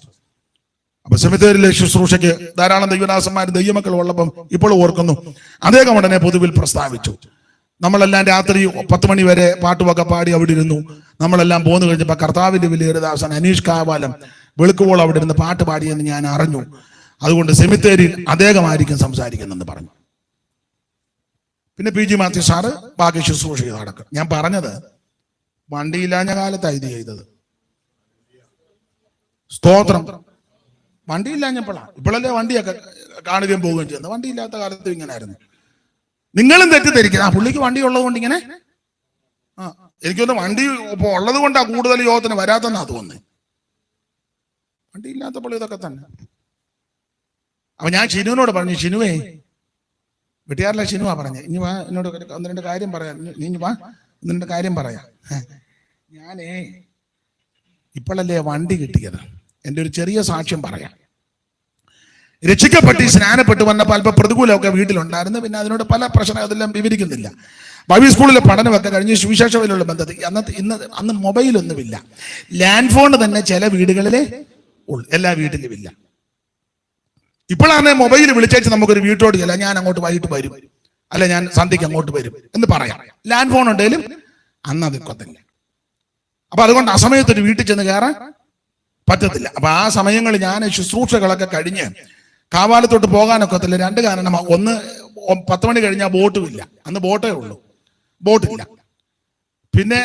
അപ്പൊ സെമിത്തേരിലെ ശുശ്രൂഷയ്ക്ക് ധാരാളം ദൈവദാസന്മാരും ദൈവമക്കൾ ഉള്ളപ്പം ഇപ്പോൾ ഓർക്കുന്നു. അദ്ദേഹം ഉടനെ പൊതുവിൽ പ്രസ്താവിച്ചു. നമ്മളെല്ലാം രാത്രി പത്ത് മണി വരെ പാട്ടുമൊക്കെ പാടി അവിടെ ഇരുന്നു. നമ്മളെല്ലാം പോന്നു കഴിഞ്ഞപ്പോൾ കർത്താവിന്റെ വലിയൊരുദാസൻ അനീഷ് കാവാലം വെളുക്കുവോൾ അവിടെ ഇരുന്ന് പാട്ട് പാടിയെന്ന് ഞാൻ അറിഞ്ഞു. അതുകൊണ്ട് സെമിത്തേരിയിൽ അദ്ദേഹമായിരിക്കും സംസാരിക്കുന്നെന്ന് പറഞ്ഞു. പിന്നെ പി ജി മാത്യു സാറ് ബാക്കി ശുശ്രൂഷ ചെയ്ത് നടക്കും ഞാൻ പറഞ്ഞത് വണ്ടിയില്ലാഞ്ഞ കാലത്താണ് ഇത് ചെയ്തത്. സ്തോത്രം. വണ്ടിയില്ലാഞ്ഞപ്പോഴാണ് ഇപ്പോഴല്ലേ വണ്ടിയൊക്കെ കാണുകയും പോവുകയും ചെയ്യുന്നത്. വണ്ടിയില്ലാത്ത കാലത്ത് ഇങ്ങനെ ആയിരുന്നു നിങ്ങളും തെറ്റിദ്ധരിക്കുന്നത് ആ പുള്ളിക്ക് വണ്ടി ഉള്ളത് കൊണ്ട് ഇങ്ങനെ? ആ എനിക്കൊന്ന് വണ്ടി ഇപ്പൊ ഉള്ളത് കൊണ്ടാ കൂടുതൽ യോഗത്തിന് വരാത്തെന്നാ തോന്നി വണ്ടി ഇല്ലാത്തപ്പോൾ ഇതൊക്കെ തന്നെ. അപ്പൊ ഞാൻ ഷിനുവിനോട് പറഞ്ഞു ഷിനുവേ വെട്ടിയാറിലെ ഷിനുവാ പറഞ്ഞ. ഇനി വാ എന്നോട് ഒന്ന് രണ്ട് കാര്യം പറയാം. നീ വാ ഒന്ന് രണ്ട് കാര്യം പറയാം. ഞാനേ ഇപ്പോഴല്ലേ വണ്ടി കിട്ടിയത്? എന്റെ ഒരു ചെറിയ സാക്ഷ്യം പറയാം. രക്ഷിക്കപ്പെട്ട് സ്നാനപ്പെട്ട് വന്നപ്പോൾ അല്പം പ്രതികൂലമൊക്കെ വീട്ടിലുണ്ടായിരുന്നു. പിന്നെ അതിനോട് പല പ്രശ്നം അതെല്ലാം വിവരിക്കുന്നില്ല. ബൈബിൾ സ്കൂളിലെ പഠനമൊക്കെ കഴിഞ്ഞ് സുവിശേഷവിലുള്ള ബന്ധത്തിൽ അന്നത്തെ ഇന്ന് അന്ന് മൊബൈലൊന്നുമില്ല. ലാൻഡ് ഫോൺ തന്നെ ചില വീടുകളിലെ ഉള്ളു. എല്ലാ വീട്ടിലും ഇല്ല. ഇപ്പോഴാണ് മൊബൈൽ വിളിച്ചേച്ച് നമുക്കൊരു വീട്ടോട് ചെല്ലാം ഞാൻ അങ്ങോട്ട് വൈകിട്ട് വരും. അല്ലെ ഞാൻ സന്ധ്യക്ക് അങ്ങോട്ട് വരും. എന്ന് പറയാം. ലാൻഡ് ഫോൺ ഉണ്ടെങ്കിലും അന്ന് അത് കൊത്തില്ല അപ്പൊ അതുകൊണ്ട് അസമയത്ത് ഒരു വീട്ടിൽ ചെന്ന് കയറാൻ പറ്റത്തില്ല. അപ്പൊ ആ സമയങ്ങളിൽ ഞാൻ ശുശ്രൂഷകളൊക്കെ കഴിഞ്ഞ് കാവാലത്തോട്ട് പോകാനൊക്കത്തില്ല. രണ്ട് കാരണം ഒന്ന് പത്ത് മണി കഴിഞ്ഞാൽ ബോട്ടും ഇല്ല. അന്ന് ബോട്ടേ ഉള്ളൂ. ബോട്ട് ഇല്ല. പിന്നെ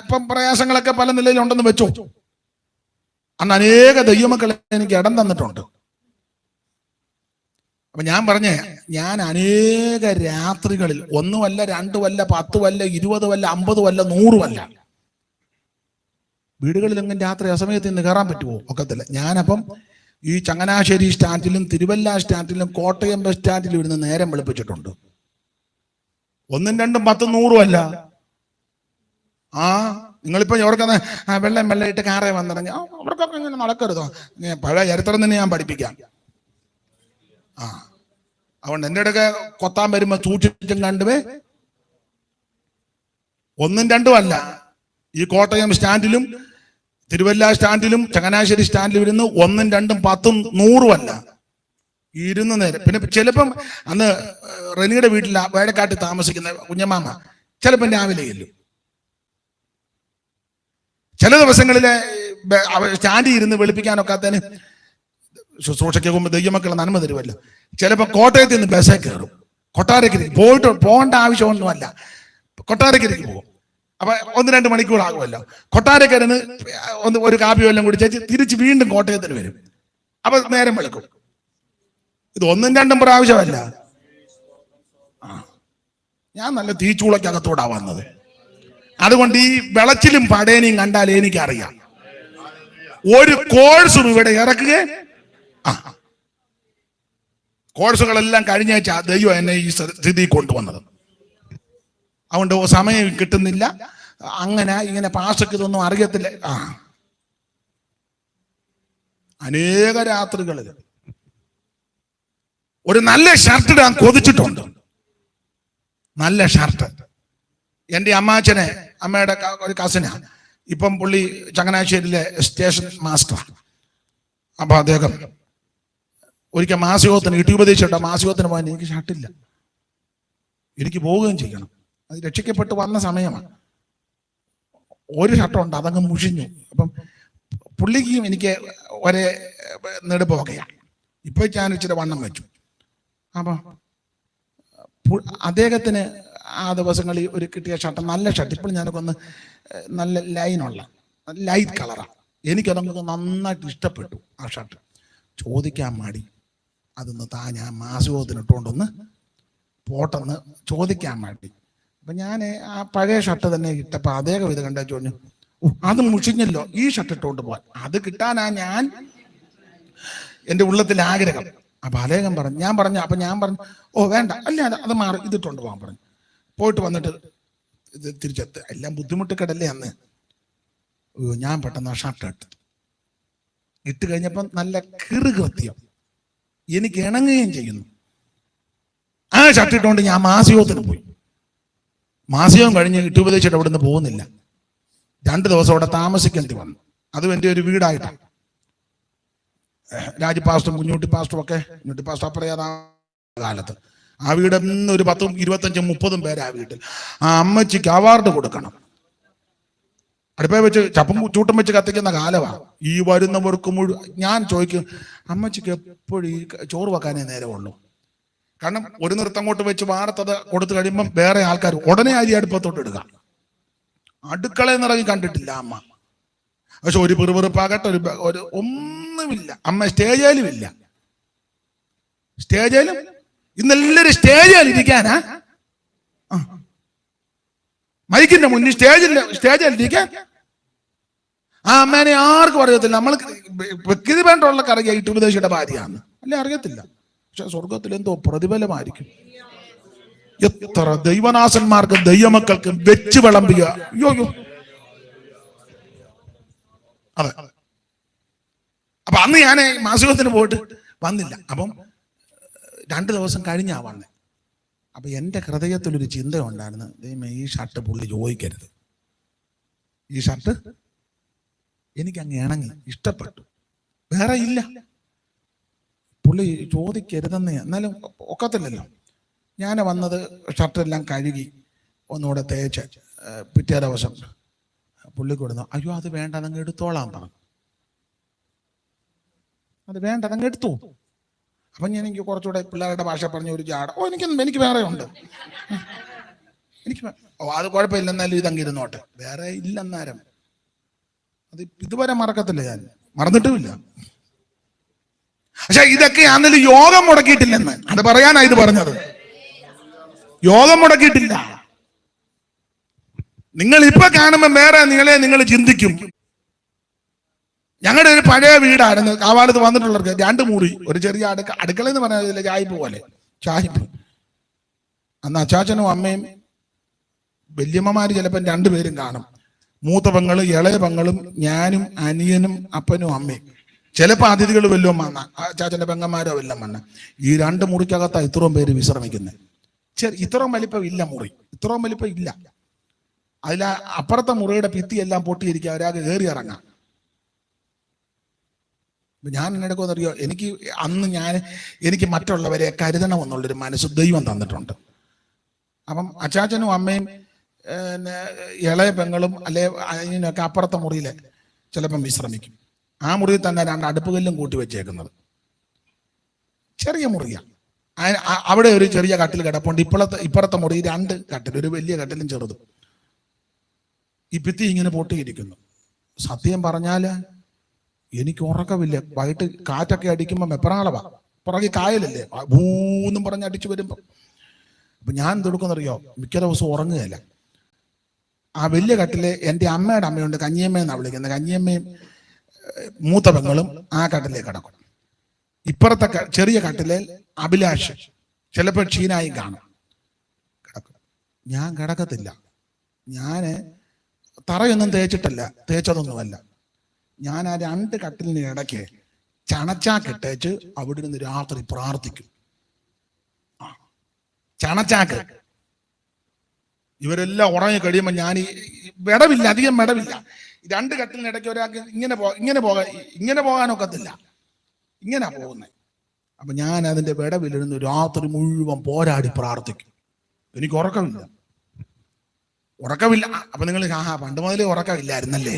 ഇപ്പം പ്രയാസങ്ങളൊക്കെ പല നിലയിലുണ്ടെന്ന് വെച്ചോ. അന്ന് അനേക ദൈവമക്കളെ എനിക്ക് ഇടം തന്നിട്ടുണ്ട്. അപ്പൊ ഞാൻ പറഞ്ഞേ ഞാൻ അനേക രാത്രികളിൽ ഒന്നുമല്ല രണ്ടുമല്ല പത്തുമല്ല ഇരുപതുമല്ല അമ്പതുമല്ല നൂറുമല്ല വീടുകളിലെങ്കിലും രാത്രി അസമയത്ത് ഇന്ന് കയറാൻ പറ്റുമോ? ഒക്കത്തില്ല. ഞാനപ്പം ഈ ചങ്ങനാശ്ശേരി സ്റ്റാൻഡിലും തിരുവല്ല സ്റ്റാൻഡിലും കോട്ടയം ബസ് സ്റ്റാൻഡിലും ഇരുന്ന് നേരം വെളുപ്പിച്ചിട്ടുണ്ട്. ഒന്നും രണ്ടും പത്തും നൂറും അല്ല. ആ നിങ്ങളിപ്പോ എവർക്കത് വെള്ളം വെള്ളം വെള്ളയിട്ട് കാറേ വന്നിറങ്ങി. അവർക്കൊക്കെ ഇങ്ങനെ നടക്കരുതോ? പഴയ ചരിത്രം തന്നെ ഞാൻ പഠിപ്പിക്കാം. ആ. അതുകൊണ്ട് എന്റെ ഇടയ്ക്ക് കൊത്താൻ വരുമ്പോൾ സൂക്ഷിച്ചും കണ്ടുവേ. ഒന്നും രണ്ടും അല്ല. ഈ കോട്ടയം സ്റ്റാൻഡിലും തിരുവല്ല സ്റ്റാൻഡിലും ചങ്ങനാശ്ശേരി സ്റ്റാൻഡിലും ഇരുന്ന് ഒന്നും രണ്ടും പത്തും നൂറും അല്ല. ഇരുന്ന് നേരം. പിന്നെ ചിലപ്പം അന്ന് റെനിയുടെ വീട്ടിൽ വേഴക്കാട്ട് താമസിക്കുന്ന കുഞ്ഞമാമ ചിലപ്പം രാവിലെ ചെല്ലും. ചില ദിവസങ്ങളിലെ സ്റ്റാൻഡിൽ ഇരുന്ന് വെളുപ്പിക്കാനൊക്കാത്തതിന് ശുശ്രൂഷയ്ക്ക് പോകുമ്പോൾ ദൈവമക്കളെ നന്മ തരുമല്ലോ. ചിലപ്പോൾ കോട്ടയത്ത് നിന്ന് ബസ്സേ കയറും. കൊട്ടാരക്കരയ്ക്ക് പോയിട്ട് പോകേണ്ട ആവശ്യമൊന്നുമല്ല. കൊട്ടാരക്കരയ്ക്ക് പോകും. അപ്പൊ ഒന്ന് രണ്ട് മണിക്കൂർ ആകുമല്ലോ. കൊട്ടാരക്കരന്ന് ഒന്ന് ഒരു കാപ്പി എല്ലാം കൂടി ചേച്ചി തിരിച്ച് വീണ്ടും കോട്ടയത്തിന് വരും. അപ്പൊ നേരം വെളുക്കും. ഇത് ഒന്നും രണ്ടും പ്രാവശ്യമല്ല. ഞാൻ നല്ല തീച്ചൂളക്കകത്തോടാ വന്നത്. അതുകൊണ്ട് ഈ വിളച്ചിലും പടേനിയും കണ്ടാൽ എനിക്കറിയാം. ഒരു കോഴ്സും ഇവിടെ ഇറക്കുക കോഴ്സുകളെല്ലാം കഴിഞ്ഞ ദൈവം എന്നെ ഈ സ്ഥിതി കൊണ്ടുവന്നത്. അതുകൊണ്ട് സമയം കിട്ടുന്നില്ല. അങ്ങനെ ഇങ്ങനെ പാസ്റ്റർക്ക് ഇതൊന്നും അറിയത്തില്ല. ആ. അനേക രാത്രികളിൽ ഒരു നല്ല ഷർട്ട് ഇടാൻ കൊതിച്ചിട്ടുണ്ട്. നല്ല ഷർട്ട് എന്റെ അമ്മാച്ചനെ അമ്മയുടെ ഒരു കസിനാ ഇപ്പം പുള്ളി ചങ്ങനാശ്ശേരിയിലെ സ്റ്റേഷൻ മാസ്റ്റർ അപ്പൊ അദ്ദേഹം ഒരിക്കൽ മാസികത്തിന് ഇട്ടിയുപദേശിച്ചിട്ട മാസികോത്തിന് പോകാൻ എനിക്ക് ഷർട്ടില്ല എനിക്ക് പോവുകയും ചെയ്യണം. അത് രക്ഷിക്കപ്പെട്ട് വന്ന സമയമാണ്. ഒരു ഷർട്ടുണ്ട് അതങ്ങ് മുഷിഞ്ഞു. അപ്പം പുള്ളിക്കും എനിക്ക് ഒരേ നെടുപോകയാണ് ഇപ്പൊ ഞാൻ ഇച്ചിരി വണ്ണം വെച്ചു. അപ്പൊ അദ്ദേഹത്തിന് ആ ദിവസങ്ങളിൽ ഒരു കിട്ടിയ ഷർട്ട് നല്ല ഷർട്ട് ഇപ്പോൾ ഞാനൊക്കെ ഒന്ന് നല്ല ലൈനുള്ള ലൈറ്റ് കളറാണ് എനിക്കതൊക്കെ നന്നായിട്ട് ഇഷ്ടപ്പെട്ടു ആ ഷർട്ട് ചോദിക്കാൻ മടി. അതൊന്ന് താ ഞാൻ മാസുഖത്തിനിട്ടുകൊണ്ടൊന്ന് പോട്ടെന്ന് ചോദിക്കാൻ വേണ്ടി. അപ്പം ഞാൻ ആ പഴയ ഷർട്ട് തന്നെ ഇട്ടപ്പോൾ അദ്ദേഹം ഇത് കണ്ടു ചോദിച്ചു "ഓ, അത് മുഷിഞ്ഞല്ലോ ഈ ഷർട്ട് ഇട്ടുകൊണ്ട് പോകാൻ അത് കിട്ടാനാ ഞാൻ എന്റെ ഉള്ളത്തിൽ ആഗ്രഹം. അപ്പൊ അദ്ദേഹം പറഞ്ഞു ഞാൻ പറഞ്ഞു അപ്പൊ ഞാൻ പറഞ്ഞു ഓ വേണ്ട അല്ല അത് മാറി ഇതിട്ടുകൊണ്ട് പോകാൻ പറഞ്ഞു. പോയിട്ട് വന്നിട്ട് ഇത് തിരിച്ചെത്ത് എല്ലാം ബുദ്ധിമുട്ടിക്കടല്ലേ അന്ന്? ഞാൻ പെട്ടെന്ന് ആ ഷർട്ട് ഇട്ട്. ഇട്ട് കഴിഞ്ഞപ്പം നല്ല കിറുകൃത്യം എനിക്ക് ഇണങ്ങുകയും ചെയ്യുന്നു. ആ ഷർട്ട് ഇട്ടുകൊണ്ട് ഞാൻ മാസികത്തിന് പോയി. മാസികം കഴിഞ്ഞ് ഇട്ടുപദേശിച്ചിട്ട് അവിടെ നിന്ന് പോകുന്നില്ല. രണ്ട് ദിവസം അവിടെ താമസിക്കേണ്ടി വന്നു. അതും എന്റെ ഒരു വീടായിട്ടാണ് രാജി പാസ്റ്റും കുഞ്ഞുട്ടി പാസ്റ്റും ഒക്കെ കുഞ്ഞുട്ടി പാസ്റ്റ് പറയാ കാലത്ത്. ആ വീട് ഇന്ന് ഒരു പത്തും ഇരുപത്തഞ്ചും മുപ്പതും പേര് ആ വീട്ടിൽ. ആ അമ്മച്ചിക്ക് അവാർഡ് കൊടുക്കണം. അടുപ്പേ വെച്ച് ചപ്പും ചൂട്ടും വെച്ച് കത്തിക്കുന്ന കാലമാണ് ഈ വരുന്നവർക്ക് മുഴുവൻ ഞാൻ ചോദിക്കും അമ്മച്ചിക്ക് എപ്പോഴും ഈ ചോറ് വെക്കാനേ നേരമുള്ളൂ? കാരണം ഒരു നൃത്തം അങ്ങോട്ട് വെച്ച് വാർത്തത് കൊടുത്തു കഴിയുമ്പം വേറെ ആൾക്കാർ ഉടനെ അരി അടുപ്പത്തോട്ട് ഇടുക. അടുക്കളയിൽ നിറങ്ങി കണ്ടിട്ടില്ല അമ്മ. പക്ഷെ ഒരു പിറുപിറുപ്പാകട്ടെ ഒരു ഒരു ഒന്നുമില്ല. അമ്മ സ്റ്റേജിലും ഇല്ല. സ്റ്റേജിലും? ഇരിക്കാനാ? ആ. മൈക്കിന്റെ മുന്നിൽ സ്റ്റേജിന്റെ സ്റ്റേജിൽ ഇരിക്കാൻ ആ അമ്മേനെ ആർക്കും അറിയത്തില്ല. നമ്മൾ വ്യക്തി വേണ്ടുള്ള അറിയാം ഇട്ടുപദേശിയുടെ ഭാര്യയാണ് അല്ലെ അറിയത്തില്ല. പക്ഷെ സ്വർഗത്തിൽ എന്തോ പ്രതിഫലമായിരിക്കും. എത്ര ദൈവനാസന്മാർക്കും ദൈവമക്കൾക്കും വെച്ച് വിളമ്പിയ അയ്യോ അയ്യോ. അതെ. അപ്പൊ അന്ന് ഞാൻ മാസികത്തിന് പോയിട്ട് വന്നില്ല. അപ്പം രണ്ട് ദിവസം കഴിഞ്ഞാ വന്നേ. അപ്പൊ എന്റെ ഹൃദയത്തിലൊരു ചിന്ത ഉണ്ടായിരുന്നു ദൈവമേ ഈ ഷർട്ട് പുള്ളി ചോദിക്കരുത്. ഈ ഷർട്ട് എനിക്ക് അങ്ങ് ഇണങ്ങി ഇഷ്ടപ്പെട്ടു. വേറെ ഇല്ല. പുള്ളി ചോദിക്കരുതെന്ന് എന്നാലും ഒക്കത്തില്ലല്ലോ. ഞാൻ വന്നത് ഷർട്ടെല്ലാം കഴുകി ഒന്നുകൂടെ തേച്ച് പിറ്റേ ദിവസം പുള്ളി കൊടുന്നു അയ്യോ അത് വേണ്ട അതങ്ങ് എടുത്തോളാം പറഞ്ഞു. അത് വേണ്ട അതങ്ങ് എടുത്തു. അപ്പം ഞാൻ എനിക്ക് കുറച്ചുകൂടെ പിള്ളേരുടെ ഭാഷ പറഞ്ഞ ഒരു ജാട. ഓ എനിക്ക് എനിക്ക് വേറെ ഉണ്ട്. എനിക്ക് ഓ അത് കുഴപ്പമില്ല എന്നാലും ഇതങ്ങിരുന്നോട്ടെ വേറെ ഇല്ലെന്നാരം. അത് ഇതുവരെ മറക്കത്തില്ല ഞാൻ. മറന്നിട്ടുമില്ല. പക്ഷെ ഇതൊക്കെ അന്നിൽ യോഗം മുടക്കിയിട്ടില്ലെന്ന്. അത് പറയാനാ ഇത് പറഞ്ഞത്. യോഗം മുടക്കിയിട്ടില്ല. നിങ്ങൾ ഇപ്പൊ കാണുമ്പോൾ വേറെ നിങ്ങളെ നിങ്ങൾ ചിന്തിക്കും. ഞങ്ങളുടെ ഒരു പഴയ വീടായിരുന്നു. കാവാലത്ത് വന്നിട്ടുള്ളവർക്ക് രണ്ട് മുറി ഒരു ചെറിയ അടുക്ക അടുക്കള എന്ന് പറഞ്ഞാൽ ചായ്പ് പോലെ ചായ്പ് അന്ന് അച്ചാച്ചനും അമ്മയും വല്യമ്മമാര് ചിലപ്പം രണ്ടുപേരും കാണും. മൂത്ത പെങ്ങൾ ഇളയ പെങ്ങളും ഞാനും അനിയനും അപ്പനും അമ്മയും. ചിലപ്പോൾ അതിഥികൾ വല്ലതും വന്ന. അച്ചാച്ചന്റെ പെങ്ങന്മാരോ വല്ലതും വന്ന. ഈ രണ്ട് മുറിക്കകത്താ ഇത്രയും പേര് വിശ്രമിക്കുന്നത് ചെറി ഇത്രയും വലിപ്പം ഇല്ല മുറി. ഇത്രയും വലിപ്പം ഇല്ല. അതിൽ അപ്പുറത്തെ മുറിയുടെ ഭിത്തി എല്ലാം പൊട്ടിയിരിക്കുക ഒരാൾക്ക് കയറി ഇറങ്ങാം. ഞാൻ എന്നെടുക്കുമെന്നറിയോ എനിക്ക് അന്ന് ഞാൻ എനിക്ക് മറ്റുള്ളവരെ കരുതണമെന്നുള്ളൊരു മനസ്സ് ദൈവം തന്നിട്ടുണ്ട്. അപ്പം അച്ചാച്ചനും അമ്മയും ഇളയ പെങ്ങളും അല്ലെ അതിനൊക്കെ അപ്പുറത്തെ മുറിയിൽ ചിലപ്പം വിശ്രമിക്കും. ആ മുറിയിൽ തന്നെ രണ്ട് അടുപ്പുകല്ലും കൂട്ടി വെച്ചേക്കുന്നത്. ചെറിയ മുറിയാണ് അവിടെ ഒരു ചെറിയ കട്ടിൽ കിടപ്പുണ്ട്. ഇപ്പോഴത്തെ ഇപ്പുറത്തെ മുറി രണ്ട് കട്ടിൽ ഒരു വലിയ കട്ടിലും ചെറുതും. ഈ ഭിത്തി ഇങ്ങനെ പൊട്ടിയിരിക്കുന്നു. സത്യം പറഞ്ഞാൽ എനിക്ക് ഉറക്കമില്ല. വൈകിട്ട് കാറ്റൊക്കെ അടിക്കുമ്പോൾ മെപ്പറാളവാ പുറകെ കായലല്ലേ? ഭൂന്നും പറഞ്ഞ് അടിച്ചു വരുമ്പോൾ അപ്പൊ ഞാൻ എന്തെടുക്കുന്നറിയോ മിക്ക ദിവസവും ഉറങ്ങുകയല്ല. ആ വലിയ കട്ടിൽ എന്റെ അമ്മയുടെ അമ്മയുണ്ട് കഞ്ഞിയമ്മയെന്നാണ് വിളിക്കുന്നത്. കഞ്ഞിയമ്മയും മൂത്ത പെങ്ങളും ആ കട്ടിലേ കിടക്കും. ഇപ്പുറത്തെ ചെറിയ കട്ടിലെ അഭിലാഷ്. ചിലപ്പോൾ ക്ഷീനായും കാണും. കിടക്കും. ഞാൻ കിടക്കത്തില്ല. ഞാൻ തറയൊന്നും തേച്ചിട്ടല്ല. തേച്ചതൊന്നുമല്ല. ഞാൻ ആ രണ്ട് കട്ടിലിന് ഇടയ്ക്ക് ചണച്ചാക്കിട്ടേച്ച് അവിടെ നിന്ന് രാത്രി പ്രാർത്ഥിക്കും. ചണച്ചാക്ക്. ഇവരെല്ലാം ഉറങ്ങി കഴിയുമ്പോൾ ഞാൻ ഈ വിടവില്ല അധികം വിടവില്ല. രണ്ട് കട്ടിലിന് ഇടയ്ക്ക് ഒരാൾക്ക് ഇങ്ങനെ പോ ഇങ്ങനെ പോകാൻ ഇങ്ങനെ പോകാനൊക്കത്തില്ല. ഇങ്ങനെ പോകുന്നത് അപ്പൊ ഞാൻ അതിന്റെ വിടവിലിരുന്ന് രാത്രി മുഴുവൻ പോരാടി പ്രാർത്ഥിക്കും. എനിക്ക് ഉറക്കമില്ല. ഉറക്കമില്ല. അപ്പൊ നിങ്ങൾ ആഹാ പണ്ട് മുതലേ ഉറക്കമില്ലായിരുന്നല്ലേ?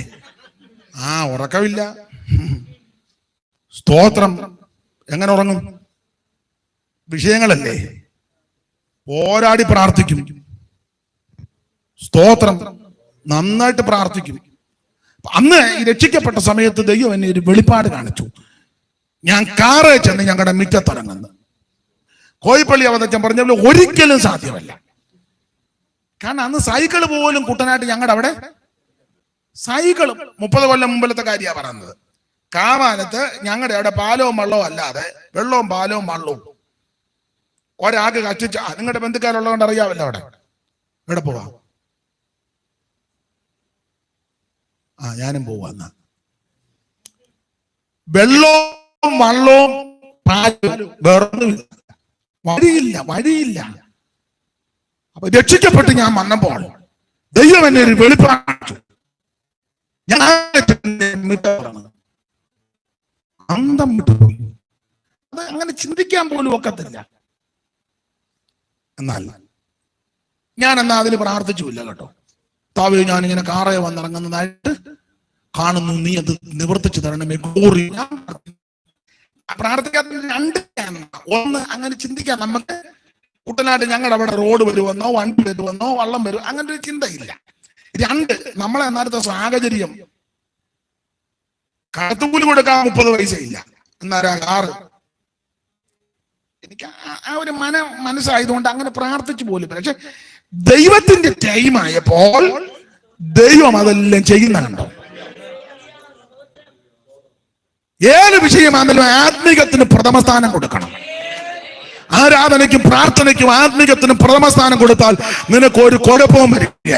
ആ ഉറക്കമില്ല. സ്തോത്രം. എങ്ങനെ ഉറങ്ങും? വിഷയങ്ങളല്ലേ? പോരാടി പ്രാർത്ഥിക്കും. സ്തോത്രം. നന്നായിട്ട് പ്രാർത്ഥിക്കും. അന്ന് ഈ രക്ഷിക്കപ്പെട്ട സമയത്ത് ദൈവം എന്നെ ഒരു വെളിപ്പാട് കാണിച്ചു. ഞാൻ കാറ് ചെന്ന് ഞങ്ങളുടെ മിറ്റത്തിറങ്ങുന്നു കോയിപ്പള്ളി അവതച്ചൻ പറഞ്ഞ ഒരിക്കലും സാധ്യമല്ല. കാരണം അന്ന് സൈക്കിൾ പോലും കുട്ടനായിട്ട് ഞങ്ങളുടെ അവിടെ സൈക്കിളും മുപ്പത് കൊല്ലം മുമ്പിലത്തെ കാര്യമാണ് പറയുന്നത്. കാമാനത്ത് ഞങ്ങളുടെ അവിടെ പാലവും വെള്ളവും അല്ലാതെ വെള്ളവും പാലവും വള്ളവും. ഒരാൾക്ക് കച്ചിച്ച നിങ്ങളുടെ ബന്ധുക്കാരുള്ളതുകൊണ്ട് അറിയാമല്ലോ അവിടെ. ഇവിടെ പോവാ? ആ ഞാനും പോവാന്ന വെള്ളവും വള്ളവും പാലും വേറൊന്നുമില്ല വഴിയില്ല വഴിയില്ല. അപ്പൊ രക്ഷിക്കപ്പെട്ട് ഞാൻ വന്നപ്പോൾ ദൈവം എന്നെ ഒരു വെളിപ്പാട് ഞാൻ മിട്ടറങ്ങുന്നു അന്തം അത് അങ്ങനെ ചിന്തിക്കാൻ പോലും ഒക്കത്തില്ല. എന്നാൽ ഞാൻ എന്നാ അതിൽ പ്രാർത്ഥിച്ചുമില്ല കേട്ടോ. താവേ ഞാൻ ഇങ്ങനെ കാറെ വന്നിറങ്ങുന്നതായിട്ട് കാണുന്നു. നീ അത് നിവർത്തിച്ചു തരണമേ. ഗോറി പ്രാർത്ഥിക്കാത്ത രണ്ട്. ഒന്ന് അങ്ങനെ ചിന്തിക്കാൻ നമുക്ക് കുട്ടനാട് ഞങ്ങളുടെ അവിടെ റോഡ് വരുമെന്നോ വണ്ടി വരുമെന്നോ വള്ളം വരും. അങ്ങനെ ഒരു ചിന്തയില്ല. രണ്ട് നമ്മളെ നേരത്തെ സാഹചര്യം കടത്തുകൂലി കൊടുക്കാൻ മുപ്പത് ഇല്ല എന്നാരാ ആറ് എനിക്ക് ആ- ആ ഒരു മന മനസ്സായതുകൊണ്ട് അങ്ങനെ പ്രാർത്ഥിച്ചു പോലും പക്ഷെ ദൈവത്തിന്റെ ടൈമായപ്പോൾ ദൈവം അതെല്ലാം ചെയ്യുന്നുണ്ടോ? ഏത് വിഷയമാണെങ്കിലും ആത്മീകത്തിന് പ്രഥമ സ്ഥാനം കൊടുക്കണം. ആരാധനയ്ക്കും പ്രാർത്ഥനയ്ക്കും ആത്മീകത്തിനും പ്രഥമ സ്ഥാനം കൊടുത്താൽ നിനക്ക് ഒരു കുഴപ്പവും വരികയില്ല.